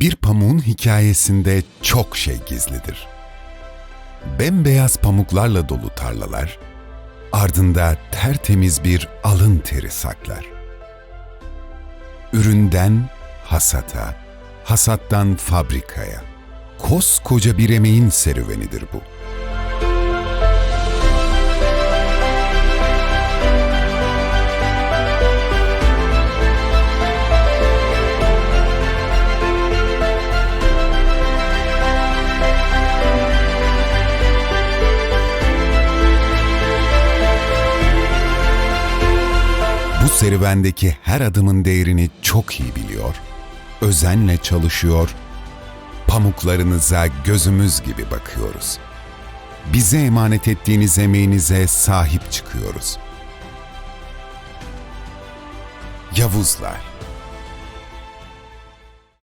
Bir pamuğun hikayesinde çok şey gizlidir. Bembeyaz pamuklarla dolu tarlalar, ardında tertemiz bir alın teri saklar. Üründen hasata, hasattan fabrikaya. Koskoca bir emeğin serüvenidir bu. Serüvendeki her adımın değerini çok iyi biliyor, özenle çalışıyor, pamuklarınıza gözümüz gibi bakıyoruz. Bize emanet ettiğiniz emeğinize sahip çıkıyoruz. Yavuzlar